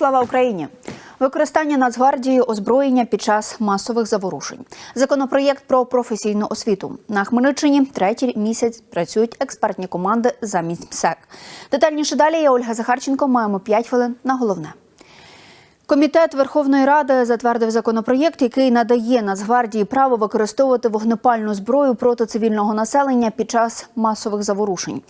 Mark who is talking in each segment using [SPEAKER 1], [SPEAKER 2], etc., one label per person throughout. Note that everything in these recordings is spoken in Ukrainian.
[SPEAKER 1] Слава Україні! Використання Нацгвардії озброєння під час масових заворушень. Законопроєкт про професійну освіту на Хмельниччині третій місяць працюють експертні команди замість МСЕК. Детальніше далі я Ольга Захарченко. Маємо 5 хвилин на головне. Комітет Верховної Ради затвердив законопроєкт, який надає Нацгвардії право використовувати вогнепальну зброю проти цивільного населення під час масових заворушень.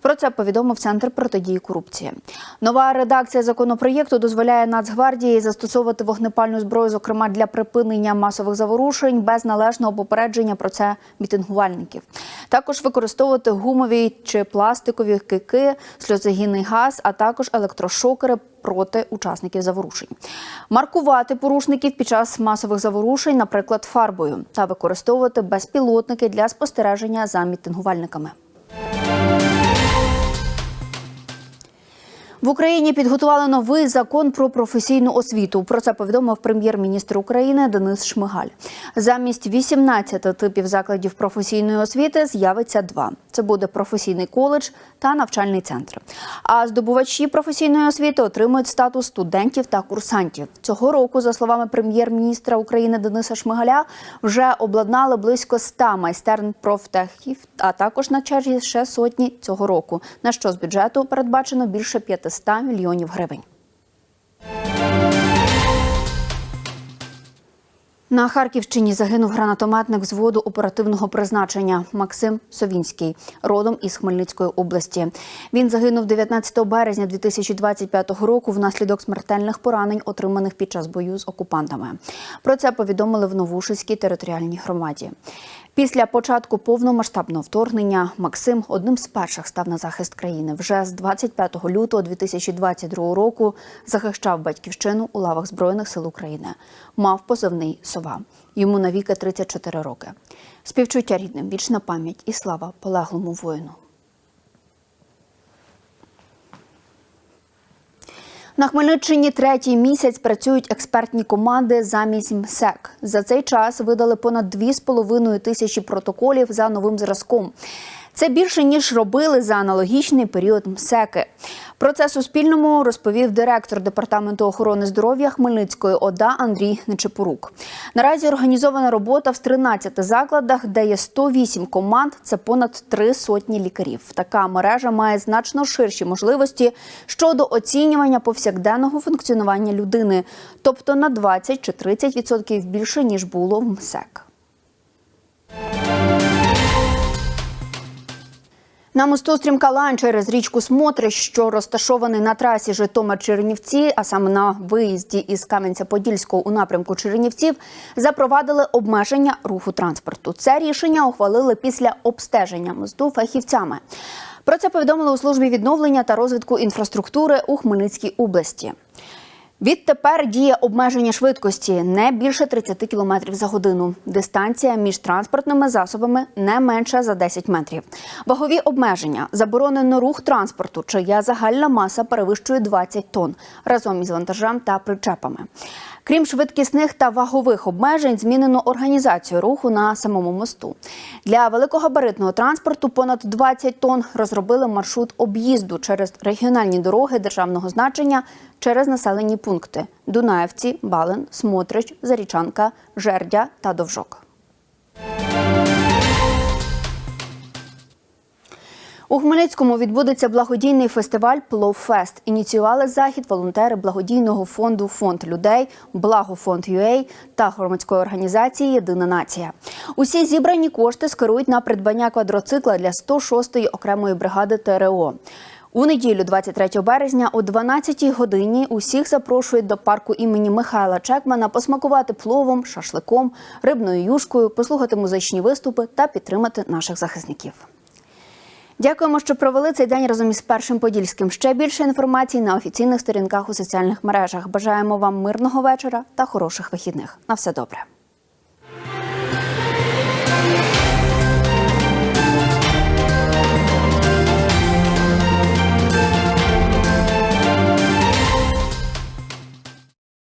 [SPEAKER 1] Про це повідомив Центр протидії корупції. Нова редакція законопроєкту дозволяє Нацгвардії застосовувати вогнепальну зброю, зокрема для припинення масових заворушень без належного попередження про це мітингувальників. Також використовувати гумові чи пластикові кики, сльозогінний газ, а також електрошокери проти учасників заворушень, маркувати порушників під час масових заворушень, наприклад, фарбою, та використовувати безпілотники для спостереження за мітингувальниками. В Україні підготували новий закон про професійну освіту. Про це повідомив прем'єр-міністр України Денис Шмигаль. Замість 18 типів закладів професійної освіти з'явиться два: це буде професійний коледж та навчальний центр. А здобувачі професійної освіти отримують статус студентів та курсантів. Цього року, за словами прем'єр-міністра України Дениса Шмигаля, вже обладнали близько 100 майстерн профтехів, а також на черзі ще сотні цього року. На що з бюджету передбачено більше 500 мільйонів гривень. На Харківщині загинув гранатометник взводу оперативного призначення Максим Совінський, родом із Хмельницької області. Він загинув 19 березня 2025 року внаслідок смертельних поранень, отриманих під час бою з окупантами. Про це повідомили в Новушицькій територіальній громаді. Після початку повномасштабного вторгнення Максим одним з перших став на захист країни. Вже з 25 лютого 2022 року захищав батьківщину у лавах збройних сил України. Мав позивний сова. Йому навіки 34 роки. Співчуття рідним, вічна пам'ять і слава полеглому воїну. На Хмельниччині третій місяць працюють експертні команди замість МСЕК. За цей час видали понад 2,5 тисячі протоколів за новим зразком. Це більше ніж робили за аналогічний період МСЕКи. Про це Суспільному розповів директор департаменту охорони здоров'я Хмельницької ОДА Андрій Нечепорук. Наразі організована робота в 13 закладах, де є 108 команд. Це понад три сотні лікарів. Така мережа має значно ширші можливості щодо оцінювання повсякденного функціонування людини, тобто на 20 чи 30% більше ніж було в МСЕК. На мосту Стрімкалань через річку Смотрич, що розташований на трасі Житомир-Чернівці, а саме на виїзді із Кам'янця-Подільського у напрямку Чернівців, запровадили обмеження руху транспорту. Це рішення ухвалили після обстеження мосту фахівцями. Про це повідомили у службі відновлення та розвитку інфраструктури у Хмельницькій області. Відтепер діє обмеження швидкості не більше 30 км за годину. Дистанція між транспортними засобами не менша за 10 метрів. Вагові обмеження заборонено рух транспорту, чия загальна маса перевищує 20 тонн разом із вантажем та причепами. Крім швидкісних та вагових обмежень, змінено організацію руху на самому мосту. Для великогабаритного транспорту понад 20 тонн розробили маршрут об'їзду через регіональні дороги державного значення через населені пункти Дунаєвці, Балин, Смотрич, Зарічанка, Жердя та Довжок. У Хмельницькому відбудеться благодійний фестиваль Пловфест. Ініціювали захід волонтери благодійного фонду Фонд людей, Благофонд UA та громадської організації Єдина нація. Усі зібрані кошти скерують на придбання квадроцикла для 106-ї окремої бригади ТРО. У неділю, 23 березня, о 12-й годині усіх запрошують до парку імені Михайла Чекмана посмакувати пловом, шашликом, рибною юшкою, послухати музичні виступи та підтримати наших захисників. Дякуємо, що провели цей день разом із першим подільським. Ще більше інформації на офіційних сторінках у соціальних мережах. Бажаємо вам мирного вечора та хороших вихідних. На все добре.